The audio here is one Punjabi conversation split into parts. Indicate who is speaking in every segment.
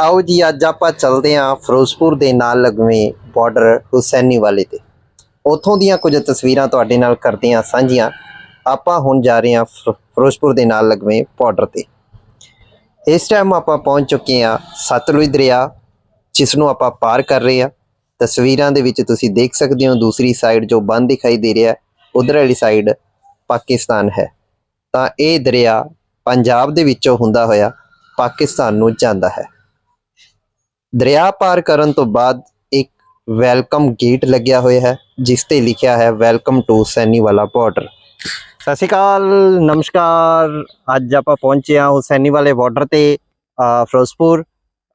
Speaker 1: ਆਓ ਜੀ, ਅੱਜ ਆਪਾਂ ਚੱਲਦੇ ਹਾਂ ਫਿਰੋਜ਼ਪੁਰ ਦੇ ਨਾਲ ਲਗਵੇਂ ਬਾਰਡਰ ਹੁਸੈਨੀ ਵਾਲੇ ਤੇ। ਉੱਥੋਂ ਦੀਆਂ ਕੁਝ ਤਸਵੀਰਾਂ ਤੁਹਾਡੇ ਨਾਲ ਕਰਦੇ ਹਾਂ ਸਾਂਝੀਆਂ। ਆਪਾਂ ਹੁਣ ਜਾ ਰਹੇ ਹਾਂ ਫਿਰੋ- ਫਿਰੋਜ਼ਪੁਰ ਦੇ ਨਾਲ ਲਗਵੇਂ ਬਾਰਡਰ ਤੇ। ਇਸ ਟਾਈਮ ਆਪਾਂ ਪਹੁੰਚ ਚੁੱਕੇ ਹਾਂ ਸਤਲੁਜ ਦਰਿਆ ਜਿਸ ਨੂੰ ਆਪਾਂ ਪਾਰ ਕਰ ਰਹੇ ਹਾਂ। ਤਸਵੀਰਾਂ ਦੇ ਵਿੱਚ ਤੁਸੀਂ ਦੇਖ ਸਕਦੇ ਹੋ, ਦੂਸਰੀ ਸਾਈਡ ਜੋ ਬੰਦ ਦਿਖਾਈ ਦੇ ਰਿਹਾ ਉਧਰ ਵਾਲੀ ਸਾਈਡ ਪਾਕਿਸਤਾਨ ਹੈ। ਤਾਂ ਇਹ ਦਰਿਆ ਪੰਜਾਬ ਦੇ ਵਿੱਚੋਂ ਹੁੰਦਾ ਹੋਇਆ ਪਾਕਿਸਤਾਨ ਨੂੰ ਜਾਂਦਾ ਹੈ। ਦਰਿਆ ਪਾਰ ਕਰਨ ਤੋਂ ਬਾਅਦ ਇੱਕ ਵੈਲਕਮ ਗੇਟ ਲੱਗਿਆ ਹੋਇਆ ਹੈ, ਜਿਸ ਤੇ ਲਿਖਿਆ ਹੈ, ਵੈਲਕਮ ਟੂ ਸੈਨੀਵਾਲਾ ਬਾਰਡਰ। ਸਤਿ ਸ਼੍ਰੀ ਅਕਾਲ, ਨਮਸਕਾਰ। ਅੱਜ ਆਪਾਂ ਪਹੁੰਚੇ ਹਾਂ ਹੁਸੈਨੀ ਵਾਲੇ ਬਾਰਡਰ ਤੇ ਫਿਰੋਜ਼ਪੁਰ।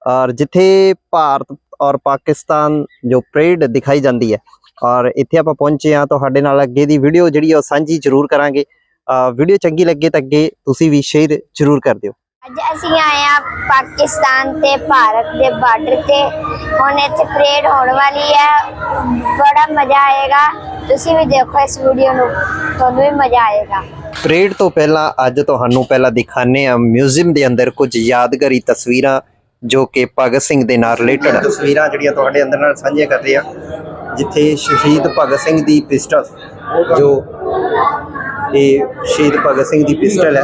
Speaker 1: ਔਰ ਜਿੱਥੇ ਭਾਰਤ ਔਰ ਪਾਕਿਸਤਾਨ ਜੋ ਪਰੇਡ ਦਿਖਾਈ ਜਾਂਦੀ ਹੈ। ਔਰ ਇੱਥੇ ਆਪਾਂ ਪਹੁੰਚੇ ਹਾਂ, ਤੁਹਾਡੇ ਨਾਲ ਅੱਗੇ ਦੀ ਵੀਡੀਓ ਜਿਹੜੀ ਉਹ ਸਾਂਝੀ ਜ਼ਰੂਰ ਕਰਾਂਗੇ। ਵੀਡੀਓ ਚੰਗੀ ਲੱਗੇ ਤਾਂ ਅੱਗੇ ਤੁਸੀਂ ਵੀ ਸ਼ੇਅਰ ਜ਼ਰੂਰ ਕਰ ਦਿਓ।
Speaker 2: ਅੱਜ ਅਸੀਂ ਆਏ ਆ ਪਾਕਿਸਤਾਨ ਤੇ ਭਾਰਤ ਦੇ ਬਾਰਡਰ ਤੇ। ਹੁਣ ਇੱਥੇ ਪਰੇਡ ਹੋਣ ਵਾਲੀ ਹੈ। ਬੜਾ ਮਜ਼ਾ ਆਏਗਾ। ਤੁਸੀਂ ਵੀ ਦੇਖੋ ਇਸ ਵੀਡੀਓ ਨੂੰ। ਤੁਹਾਨੂੰ ਵੀ ਮਜ਼ਾ ਆਏਗਾ।
Speaker 1: ਪਰੇਡ ਤੋਂ ਪਹਿਲਾਂ ਅੱਜ ਤੁਹਾਨੂੰ ਪਹਿਲਾਂ ਦਿਖਾਣੇ ਆ ਮਿਊਜ਼ੀਅਮ ਦੇ ਅੰਦਰ ਕੁਝ ਯਾਦਗਾਰੀ ਤਸਵੀਰਾਂ ਜੋ ਕਿ ਭਗਤ ਸਿੰਘ ਦੇ ਨਾਲ ਰਿਲੇਟਡ ਤਸਵੀਰਾਂ ਜਿਹੜੀਆਂ ਤੁਹਾਡੇ ਅੰਦਰ ਨਾਲ ਸਾਂਝੀਆਂ ਕਰ ਰਹੇ ਆ ਜਿੱਥੇ ਸ਼ਹੀਦ ਭਗਤ ਸਿੰਘ ਦੀ ਪਿਸਟਲ ਜੋ ਇਹ ਸ਼ਹੀਦ ਭਗਤ ਸਿੰਘ ਦੀ ਪਿਸਟਲ ਹੈ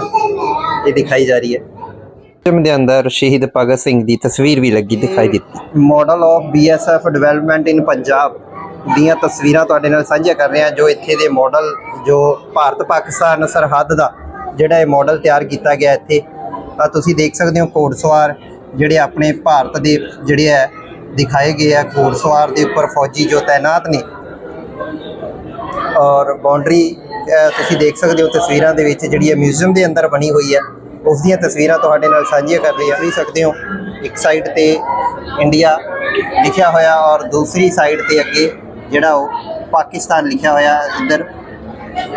Speaker 1: ਇਹ ਦਿਖਾਈ ਜਾ ਰਹੀ ਹੈ। ਮਿਊਜ਼ੀਅਮ ਦੇ ਅੰਦਰ ਸ਼ਹੀਦ ਭਗਤ ਸਿੰਘ ਦੀ ਤਸਵੀਰ ਵੀ ਲੱਗੀ ਦਿਖਾਈ ਦਿੱਤੀ। Model of BSF development in Punjab ਦੀਆਂ ਤਸਵੀਰਾਂ ਤੁਹਾਡੇ ਨਾਲ ਸਾਂਝੀਆਂ ਕਰ ਰਹੇ ਹਾਂ ਜੋ ਇੱਥੇ ਦੇ ਮਾਡਲ ਜੋ ਭਾਰਤ ਪਾਕਿਸਤਾਨ ਸਰਹੱਦ ਦਾ ਜਿਹੜਾ ਇਹ ਮਾਡਲ ਤਿਆਰ ਕੀਤਾ ਗਿਆ ਇੱਥੇ। ਤਾਂ ਤੁਸੀਂ ਦੇਖ ਸਕਦੇ ਹੋ ਘੋੜਸਵਾਰ ਜਿਹੜੇ ਆਪਣੇ ਭਾਰਤ ਦੇ ਜਿਹੜੇ ਹੈ ਦਿਖਾਏ ਗਏ ਆ ਘੋੜਸਵਾਰ ਦੇ ਉੱਪਰ ਫੌਜੀ ਜੋ ਤਾਇਨਾਤ ਨੇ। ਔਰ ਬਾਉਂਡਰੀ ਤੁਸੀਂ ਦੇਖ ਸਕਦੇ ਹੋ ਤਸਵੀਰਾਂ ਦੇ ਵਿੱਚ ਜਿਹੜੀ ਹੈ ਮਿਊਜ਼ੀਅਮ ਦੇ ਅੰਦਰ ਬਣੀ ਹੋਈ ਹੈ। ਉਸ ਦੀਆਂ ਤਸਵੀਰਾਂ ਤੁਹਾਡੇ ਨਾਲ ਸਾਂਝੀਆਂ ਕਰ ਰਹੀ ਹਾਂ। ਸਕਦੇ ਹੋ, ਇੱਕ ਸਾਈਡ ਤੇ ਇੰਡੀਆ ਲਿਖਿਆ ਹੋਇਆ ਔਰ ਦੂਸਰੀ ਸਾਈਡ ਤੇ ਅੱਗੇ ਜਿਹੜਾ ਉਹ ਪਾਕਿਸਤਾਨ ਲਿਖਿਆ ਹੋਇਆ ਇੱਧਰ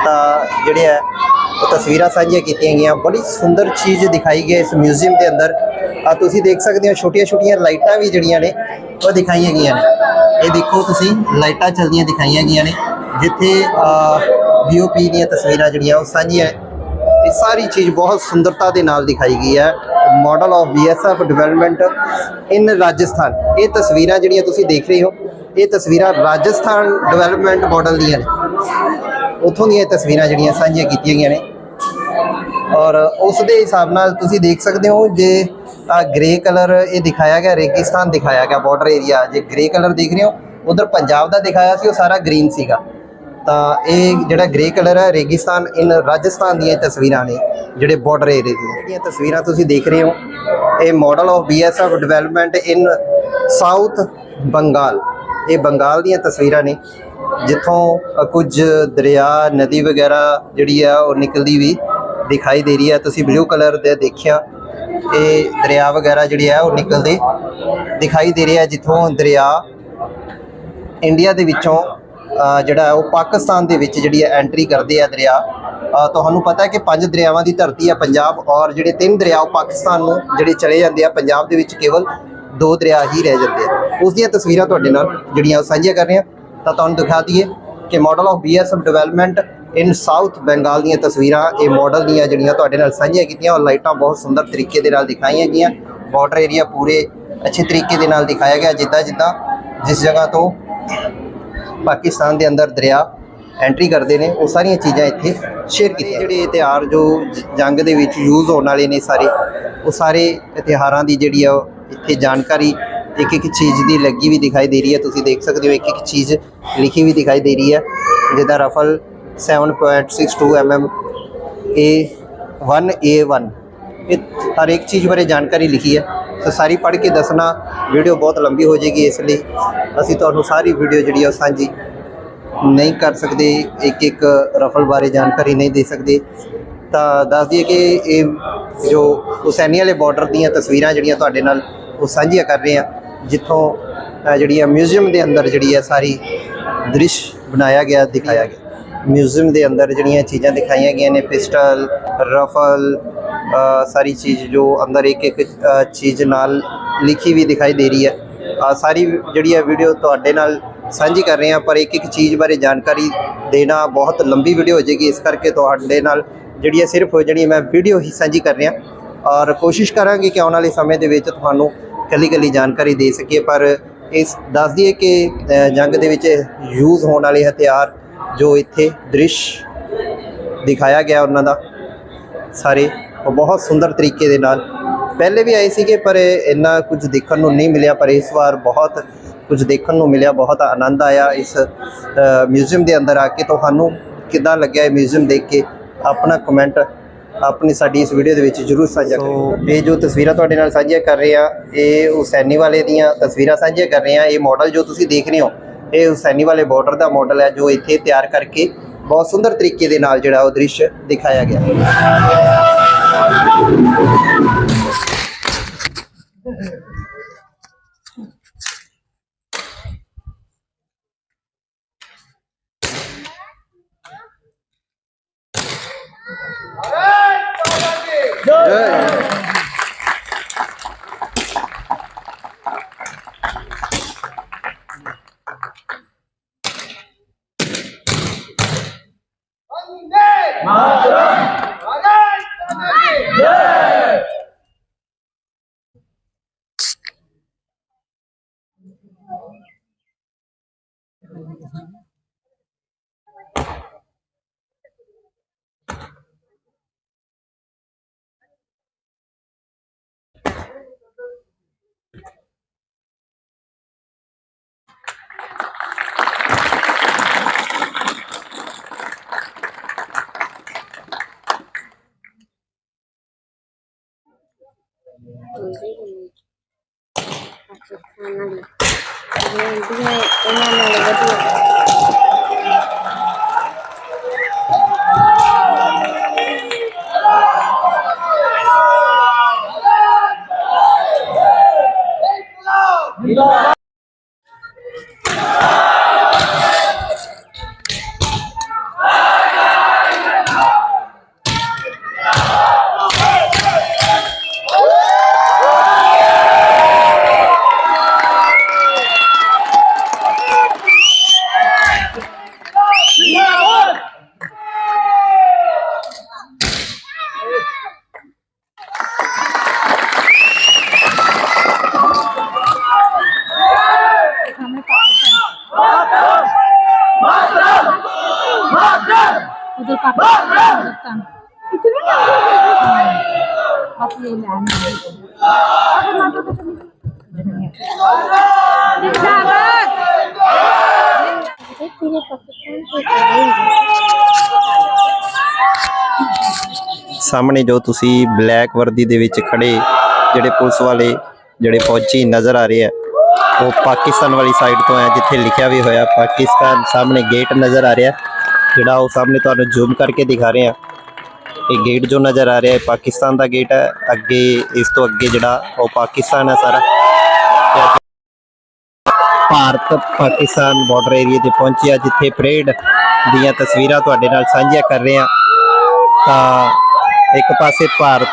Speaker 1: ਤਾਂ ਜਿਹੜੇ ਹੈ, ਉਹ ਤਸਵੀਰਾਂ ਸਾਂਝੀਆਂ ਕੀਤੀਆਂ ਗਈਆਂ। ਬੜੀ ਸੁੰਦਰ ਚੀਜ਼ ਦਿਖਾਈ ਗਈ ਇਸ ਮਿਊਜ਼ੀਅਮ ਦੇ ਅੰਦਰ। ਆ ਤੁਸੀਂ ਦੇਖ ਸਕਦੇ ਹੋ ਛੋਟੀਆਂ ਛੋਟੀਆਂ ਲਾਈਟਾਂ ਵੀ ਜਿਹੜੀਆਂ ਨੇ, ਉਹ ਦਿਖਾਈਆਂ ਗਈਆਂ ਨੇ। ਇਹ ਦੇਖੋ ਤੁਸੀਂ, ਲਾਈਟਾਂ ਚੱਲਦੀਆਂ ਦਿਖਾਈਆਂ ਗਈਆਂ ਨੇ, ਜਿੱਥੇ ਵੀਓਪੀ ਦੀਆਂ ਤਸਵੀਰਾਂ ਜਿਹੜੀਆਂ ਉਹ ਸਾਂਝੀਆਂ ਇਹ ਸਾਰੀ ਚੀਜ਼ ਬਹੁਤ ਸੁੰਦਰਤਾ ਦੇ ਨਾਲ ਦਿਖਾਈ ਗਈ ਹੈ। Model of BSF development in Rajasthan ਇਹ ਤਸਵੀਰਾਂ ਜਿਹੜੀਆਂ ਤੁਸੀਂ ਦੇਖ ਰਹੇ ਹੋ, ਇਹ ਤਸਵੀਰਾਂ ਰਾਜਸਥਾਨ ਡਿਵੈਲਪਮੈਂਟ ਮਾਡਲ ਦੀਆਂ ਨੇ। ਉਥੋਂ ਦੀਆਂ ਤਸਵੀਰਾਂ ਜਿਹੜੀਆਂ ਸਾਂਝੀਆਂ ਕੀਤੀਆਂ ਗਈਆਂ ਨੇ। ਔਰ ਉਸ ਦੇ ਹਿਸਾਬ ਨਾਲ ਤੁਸੀਂ ਦੇਖ ਸਕਦੇ ਹੋ, ਜੇ ਗ੍ਰੇ ਕਲਰ ਇਹ ਦਿਖਾਇਆ ਗਿਆ, ਰੇਗਿਸਤਾਨ ਦਿਖਾਇਆ ਗਿਆ ਬਾਰਡਰ ਏਰੀਆ ਜੇ ਗ੍ਰੇ ਕਲਰ ਦੇਖ ਰਹੇ ਹੋ, ਉਧਰ ਪੰਜਾਬ ਦਾ ਦਿਖਾਇਆ ਸੀ, ਉਹ ਸਾਰਾ ਗ੍ਰੀਨ ਸੀਗਾ। ਤਾਂ ਇਹ ਜਿਹੜਾ ਗ੍ਰੇ ਕਲਰ ਹੈ, ਰੇਗਿਸਤਾਨ ਇਨ ਰਾਜਸਥਾਨ ਦੀਆਂ ਤਸਵੀਰਾਂ ਨੇ, ਜਿਹੜੇ ਬਾਰਡਰ ਏਰੀਆ ਦੀਆਂ। ਜਿਹੜੀਆਂ ਤਸਵੀਰਾਂ ਤੁਸੀਂ ਦੇਖ ਰਹੇ ਹੋ, ਇਹ model of BSF development in south Bengal ਇਹ ਬੰਗਾਲ ਦੀਆਂ ਤਸਵੀਰਾਂ ਨੇ, ਜਿੱਥੋਂ ਕੁਝ ਦਰਿਆ, ਨਦੀ ਵਗੈਰਾ ਜਿਹੜੀ ਆ, ਉਹ ਨਿਕਲਦੀ ਵੀ ਦਿਖਾਈ ਦੇ ਰਹੀ ਹੈ ਤੁਸੀਂ ਬਲੂ ਕਲਰ ਦੇ ਦੇਖਿਆ, ਇਹ ਦਰਿਆ ਵਗੈਰਾ ਜਿਹੜੇ ਆ, ਉਹ ਨਿਕਲਦੇ ਦਿਖਾਈ ਦੇ ਰਿਹਾ ਜਿੱਥੋਂ ਦਰਿਆ ਇੰਡੀਆ ਦੇ ਵਿੱਚੋਂ ਜਿਹੜਾ ਉਹ ਪਾਕਿਸਤਾਨ ਦੇ ਵਿੱਚ ਜਿਹੜੀ ਹੈ ਐਂਟਰੀ ਕਰਦੇ ਆ ਦਰਿਆ। ਤੁਹਾਨੂੰ ਪਤਾ ਹੈ ਕਿ ਪੰਜ ਦਰਿਆਵਾਂ ਦੀ ਧਰਤੀ ਹੈ ਪੰਜਾਬ ਔਰ ਜਿਹੜੇ ਤਿੰਨ ਦਰਿਆ ਉਹ ਪਾਕਿਸਤਾਨ ਨੂੰ ਜਿਹੜੇ ਚਲੇ ਜਾਂਦੇ ਆ, ਪੰਜਾਬ ਦੇ ਵਿੱਚ ਕੇਵਲ ਦੋ ਦਰਿਆ ਹੀ ਰਹਿ ਜਾਂਦੇ ਆ। ਉਸ ਦੀਆਂ ਤਸਵੀਰਾਂ ਤੁਹਾਡੇ ਨਾਲ ਜਿਹੜੀਆਂ ਉਹ ਸਾਂਝੀਆਂ ਕਰ ਰਹੇ ਹਾਂ। ਤਾਂ ਤੁਹਾਨੂੰ ਦਿਖਾ ਦਈਏ ਕਿ model of BSF development in south Bengal ਦੀਆਂ ਤਸਵੀਰਾਂ, ਇਹ ਮਾਡਲ ਦੀਆਂ ਜਿਹੜੀਆਂ ਤੁਹਾਡੇ ਨਾਲ ਸਾਂਝੀਆਂ ਕੀਤੀਆਂ ਔਰ ਲਾਈਟਾਂ ਬਹੁਤ ਸੁੰਦਰ ਤਰੀਕੇ ਦੇ ਨਾਲ ਦਿਖਾਈਆਂ ਗਈਆਂ। ਬਾਰਡਰ ਏਰੀਆ ਪੂਰੇ ਅੱਛੇ ਤਰੀਕੇ ਦੇ ਨਾਲ ਦਿਖਾਇਆ ਗਿਆ ਜਿੱਦਾਂ ਜਿੱਦਾਂ ਜਿਸ ਜਗ੍ਹਾ ਤੋਂ ਪਾਕਿਸਤਾਨ ਦੇ ਅੰਦਰ ਦਰਿਆ ਐਂਟਰੀ ਕਰਦੇ ਨੇ ਉਹ ਸਾਰੀਆਂ ਚੀਜ਼ਾਂ ਇੱਥੇ ਸ਼ੇਅਰ ਕੀਤੀਆਂ। ਜਿਹੜੇ ਹਥਿਆਰ ਜੋ ਜੰਗ ਦੇ ਵਿੱਚ ਯੂਜ਼ ਹੋਣ ਵਾਲੇ ਨੇ ਸਾਰੇ ਉਹ ਸਾਰੇ ਹਥਿਆਰਾਂ ਦੀ ਜਿਹੜੀ ਆ ਇੱਥੇ ਜਾਣਕਾਰੀ ਇੱਕ ਇੱਕ ਚੀਜ਼ ਦੀ ਲੱਗੀ ਵੀ ਦਿਖਾਈ ਦੇ ਰਹੀ ਹੈ। ਤੁਸੀਂ ਦੇਖ ਸਕਦੇ ਹੋ ਇੱਕ ਇੱਕ ਚੀਜ਼ ਲਿਖੀ ਵੀ ਦਿਖਾਈ ਦੇ ਰਹੀ ਹੈ। ਜਿੱਦਾਂ ਰਫਲ 7.62 mm A 1A1 ਇਹ ਹਰ ਇੱਕ ਚੀਜ਼ ਬਾਰੇ ਜਾਣਕਾਰੀ ਲਿਖੀ ਹੈ। ਤਾਂ ਸਾਰੀ ਪੜ੍ਹ ਕੇ ਦੱਸਣਾ ਵੀਡੀਓ ਬਹੁਤ ਲੰਬੀ ਹੋ ਜਾਏਗੀ ਇਸ ਲਈ ਅਸੀਂ ਤੁਹਾਨੂੰ ਸਾਰੀ ਵੀਡੀਓ ਜਿਹੜੀ ਆ ਉਹ ਸਾਂਝੀ ਨਹੀਂ ਕਰ ਸਕਦੇ, ਇੱਕ ਇੱਕ ਰਫਲ ਬਾਰੇ ਜਾਣਕਾਰੀ ਨਹੀਂ ਦੇ ਸਕਦੇ। ਤਾਂ ਦੱਸ ਦਈਏ ਕਿ ਇਹ ਜੋ ਹੁਸੈਨੀ ਵਾਲੇ ਬਾਰਡਰ ਦੀਆਂ ਤਸਵੀਰਾਂ ਜਿਹੜੀਆਂ ਤੁਹਾਡੇ ਨਾਲ ਉਹ ਸਾਂਝੀਆਂ ਕਰ ਰਹੇ ਆ, ਜਿੱਥੋਂ ਜਿਹੜੀਆਂ ਮਿਊਜ਼ੀਅਮ ਦੇ ਅੰਦਰ ਜਿਹੜੀ ਆ ਸਾਰੀ ਦ੍ਰਿਸ਼ ਬਣਾਇਆ ਗਿਆ, ਦਿਖਾਇਆ ਗਿਆ। ਮਿਊਜ਼ੀਅਮ ਦੇ ਅੰਦਰ ਜਿਹੜੀਆਂ ਚੀਜ਼ਾਂ ਦਿਖਾਈਆਂ ਗਈਆਂ ਨੇ, ਪਿਸਟਲ, ਰਫਲ ਅ, ਸਾਰੀ ਚੀਜ਼ ਜੋ ਅੰਦਰ ਇੱਕ ਇੱਕ ਚੀਜ਼ ਨਾਲ ਲਿਖੀ ਵੀ ਦਿਖਾਈ ਦੇ ਰਹੀ ਹੈ। ਸਾਰੀ ਜਿਹੜੀ ਹੈ ਵੀਡੀਓ ਤੁਹਾਡੇ ਨਾਲ ਸਾਂਝੀ ਕਰ ਰਹੇ ਹਾਂ ਪਰ ਇੱਕ ਇੱਕ ਚੀਜ਼ ਬਾਰੇ ਜਾਣਕਾਰੀ ਦੇਣਾ ਬਹੁਤ ਲੰਬੀ ਵੀਡੀਓ ਹੋ ਜਾਏਗੀ ਇਸ ਕਰਕੇ ਤੁਹਾਡੇ ਨਾਲ ਜਿਹੜੀ ਹੈ ਸਿਰਫ ਜਿਹੜੀ ਮੈਂ ਵੀਡੀਓ ਹੀ ਸਾਂਝੀ ਕਰ ਰਿਹਾ। ਔਰ ਕੋਸ਼ਿਸ਼ ਕਰਾਂਗੇ ਕਿ ਆਉਣ ਵਾਲੇ ਸਮੇਂ ਦੇ ਵਿੱਚ ਤੁਹਾਨੂੰ ਕੱਲੀ ਕੱਲੀ ਜਾਣਕਾਰੀ ਦੇ ਸਕੀਏ ਪਰ ਇਸ ਦੱਸ ਦਈਏ ਕਿ ਜੰਗ ਦੇ ਵਿੱਚ ਯੂਜ਼ ਹੋਣ ਵਾਲੇ ਹਥਿਆਰ ਜੋ ਇੱਥੇ ਦ੍ਰਿਸ਼ ਦਿਖਾਇਆ ਗਿਆ ਉਹਨਾਂ ਦਾ ਸਾਰੇ ਉਹ ਬਹੁਤ ਸੁੰਦਰ ਤਰੀਕੇ ਦੇ ਨਾਲ। ਪਹਿਲੇ ਵੀ ਆਏ ਸੀਗੇ ਪਰ ਇੰਨਾ ਕੁਝ ਦੇਖਣ ਨੂੰ ਨਹੀਂ ਮਿਲਿਆ ਪਰ ਇਸ ਵਾਰ ਬਹੁਤ ਕੁਝ ਦੇਖਣ ਨੂੰ ਮਿਲਿਆ ਬਹੁਤ ਆਨੰਦ ਆਇਆ ਇਸ ਮਿਊਜ਼ੀਅਮ ਦੇ ਅੰਦਰ ਆ ਕੇ। ਤੁਹਾਨੂੰ ਕਿੱਦਾਂ ਲੱਗਿਆ ਇਹ ਮਿਊਜ਼ੀਅਮ ਦੇਖ ਕੇ? ਆਪਣਾ ਕਮੈਂਟ ਆਪਣੀ ਸਾਡੀ ਇਸ ਵੀਡੀਓ ਦੇ ਵਿੱਚ ਜਰੂਰ ਸਾਂਝਾ ਕਰਿਓ। ਇਹ ਜੋ ਤਸਵੀਰਾਂ ਤੁਹਾਡੇ ਨਾਲ ਸਾਂਝੀਆਂ ਕਰ ਰਹੇ ਆ ਇਹ ਹੁਸੈਨੀ ਵਾਲੇ ਦੀਆਂ ਤਸਵੀਰਾਂ ਸਾਂਝੀਆਂ ਕਰ ਰਹੇ ਆ। ਇਹ ਮਾਡਲ ਜੋ ਤੁਸੀਂ ਦੇਖ ਰਹੇ ਹੋ ਇਹ ਹੁਸੈਨੀ ਵਾਲੇ ਬਾਰਡਰ ਦਾ ਮਾਡਲ ਹੈ ਜੋ ਇੱਥੇ ਤਿਆਰ ਕਰਕੇ ਬਹੁਤ ਸੁੰਦਰ ਤਰੀਕੇ ਦੇ ਨਾਲ ਜਿਹੜਾ ਉਹ ਦ੍ਰਿਸ਼ ਦਿਖਾਇਆ ਗਿਆ।
Speaker 3: Thank you. बस ये लैंड
Speaker 2: पूरे पाकिस्तान के करेंगे
Speaker 1: ਸਾਹਮਣੇ ਜੋ ਤੁਸੀਂ ਬਲੈਕ ਵਰਦੀ ਦੇ ਵਿੱਚ ਖੜੇ ਜਿਹੜੇ ਪੁਲਿਸ ਵਾਲੇ ਜਿਹੜੇ ਫੌਜੀ ਨਜ਼ਰ ਆ ਰਹੇ ਆ ਉਹ ਪਾਕਿਸਤਾਨ ਵਾਲੀ ਸਾਈਡ ਤੋਂ ਆ ਜਿੱਥੇ ਲਿਖਿਆ ਵੀ ਹੋਇਆ ਪਾਕਿਸਤਾਨ ਸਾਹਮਣੇ ਗੇਟ ਨਜ਼ਰ ਆ ਰਿਹਾ ਜਿਹੜਾ ਉਹ ਸਾਹਮਣੇ ਤੁਹਾਨੂੰ ਜ਼ੂਮ ਕਰਕੇ ਦਿਖਾ ਰਹੇ ਆ ਇਹ ਗੇਟ ਜੋ ਨਜ਼ਰ ਆ ਰਿਹਾ ਹੈ ਪਾਕਿਸਤਾਨ ਦਾ ਗੇਟ ਹੈ। ਅੱਗੇ ਇਸ ਤੋਂ ਅੱਗੇ ਜਿਹੜਾ ਉਹ ਪਾਕਿਸਤਾਨ ਹੈ ਸਾਰਾ। ਭਾਰਤ ਪਾਕਿਸਤਾਨ ਬਾਰਡਰ ਏਰੀਆ ਤੇ ਪਹੁੰਚਿਆ, ਜਿੱਥੇ ਪਰੇਡ ਦੀਆਂ ਤਸਵੀਰਾਂ ਤੁਹਾਡੇ ਨਾਲ ਸਾਂਝੀਆਂ ਕਰ ਰਹੇ ਆ ਤਾਂ ਇੱਕ ਪਾਸੇ ਭਾਰਤ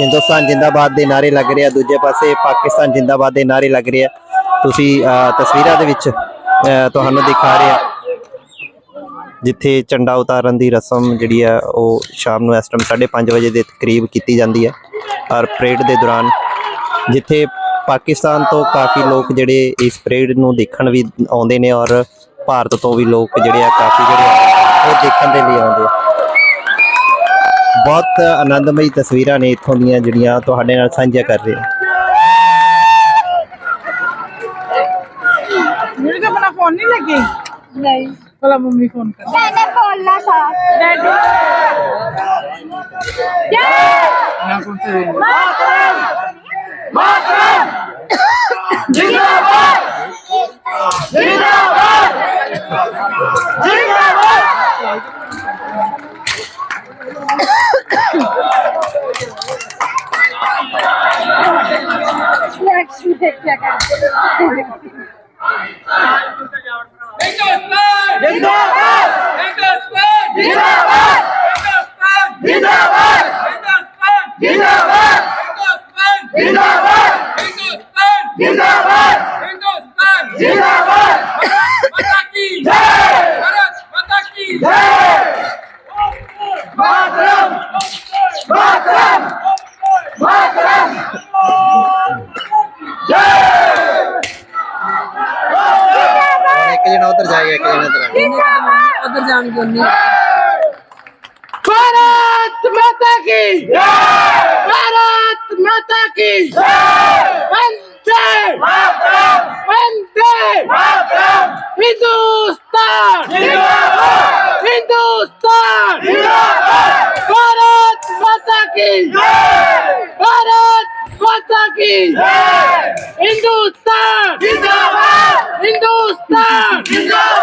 Speaker 1: ਹਿੰਦੁਸਤਾਨ ਜਿੰਦਾਬਾਦ ਦੇ ਨਾਰੇ ਲੱਗ ਰਹੇ ਆ, ਦੂਜੇ ਪਾਸੇ ਪਾਕਿਸਤਾਨ ਜਿੰਦਾਬਾਦ ਦੇ ਨਾਰੇ ਲੱਗ ਰਹੇ ਆ। ਤੁਸੀਂ ਤਸਵੀਰਾਂ ਦੇ ਵਿੱਚ ਤੁਹਾਨੂੰ ਦਿਖਾ ਰਹੇ ਆ ਜਿੱਥੇ ਝੰਡਾ ਉਤਾਰਨ ਦੀ ਰਸਮ ਜਿਹੜੀ ਆ, ਉਹ ਸ਼ਾਮ ਨੂੰ ਇਸ ਟਾਈਮ 5:30 ਵਜੇ ਦੇ ਕਰੀਬ ਕੀਤੀ ਜਾਂਦੀ ਹੈ ਔਰ ਪਰੇਡ ਦੇ ਦੌਰਾਨ ਜਿੱਥੇ ਪਾਕਿਸਤਾਨ ਤੋਂ ਕਾਫੀ ਲੋਕ ਜਿਹੜੇ ਇਸ ਪਰੇਡ ਨੂੰ ਦੇਖਣ ਵੀ ਆਉਂਦੇ ਨੇ, ਔਰ ਭਾਰਤ ਤੋਂ ਵੀ ਲੋਕ ਜਿਹੜੇ ਆ, ਕਾਫੀ ਜਿਹੜੇ ਉਹ ਦੇਖਣ ਦੇ ਲਈ ਆਉਂਦੇ ਆ। ਬਹੁਤ ਆਨੰਦਮਈ ਤਸਵੀਰਾਂ ਨੇ ਇੱਥੋਂ ਦੀਆਂ ਜਿਹੜੀਆਂ ਤੁਹਾਡੇ ਨਾਲ ਸਾਂਝੀਆਂ ਕਰ ਰਹੇ ਹਾਂ।
Speaker 3: नहीं बोला मम्मी फोन कर
Speaker 2: मैंने बोलना था
Speaker 3: डैडी मैं कौन से नेक्स्ट
Speaker 4: जिंदाबाद हिंदुस्तान जिंदाबाद हिंदुस्तान जिंदाबाद माता की जय भारत माता की जय मातरम मातरम मातरम
Speaker 1: जय एक जना उधर जाएगा एक जना उधर
Speaker 3: उधर जाएंगे उन्हें
Speaker 4: भारत माता की Bharat माता की वंदे वंदे हिंदुस्तान हिंदुस्तान भारत माता की भारत माता की हिंदुस्तान हिंदुस्तान वंदे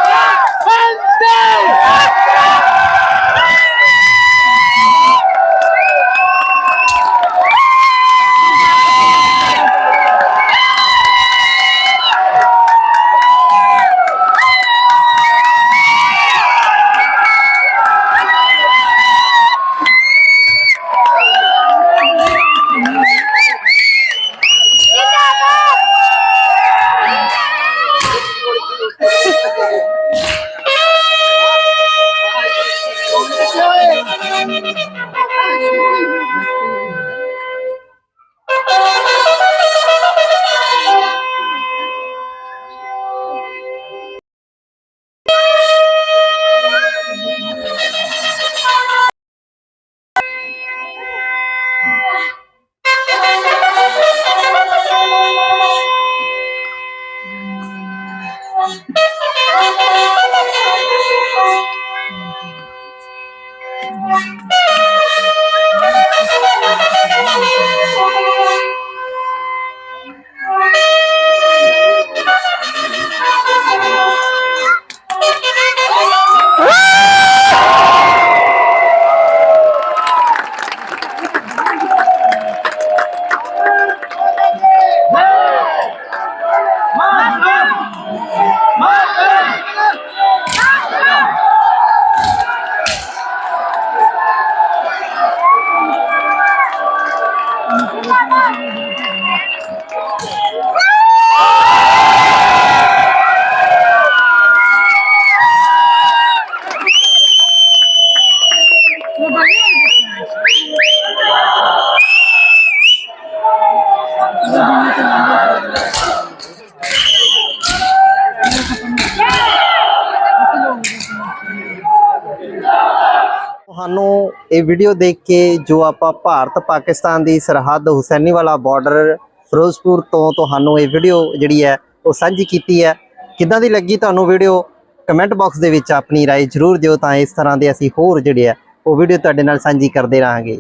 Speaker 1: ਇਹ ਵੀਡੀਓ ਦੇਖ ਕੇ ਜੋ ਆਪਾਂ ਭਾਰਤ ਪਾਕਿਸਤਾਨ ਦੀ ਸਰਹੱਦ ਹੁਸੈਨੀਵਾਲਾ ਬਾਰਡਰ ਫਿਰੋਜ਼ਪੁਰ ਤੋਂ ਤੁਹਾਨੂੰ ਇਹ ਵੀਡੀਓ ਜਿਹੜੀ ਹੈ ਉਹ ਸਾਂਝੀ ਕੀਤੀ ਹੈ ਕਿੱਦਾਂ ਦੀ ਲੱਗੀ ਤੁਹਾਨੂੰ ਵੀਡੀਓ ਕਮੈਂਟ ਬਾਕਸ ਦੇ ਵਿੱਚ ਆਪਣੀ رائے ਜ਼ਰੂਰ ਦਿਓ ਤਾਂ ਇਸ ਤਰ੍ਹਾਂ ਦੇ ਅਸੀਂ ਹੋਰ ਜਿਹੜੇ ਆ ਉਹ ਵੀਡੀਓ ਤੁਹਾਡੇ ਨਾਲ ਸਾਂਝੀ ਕਰਦੇ ਰਹਾਂਗੇ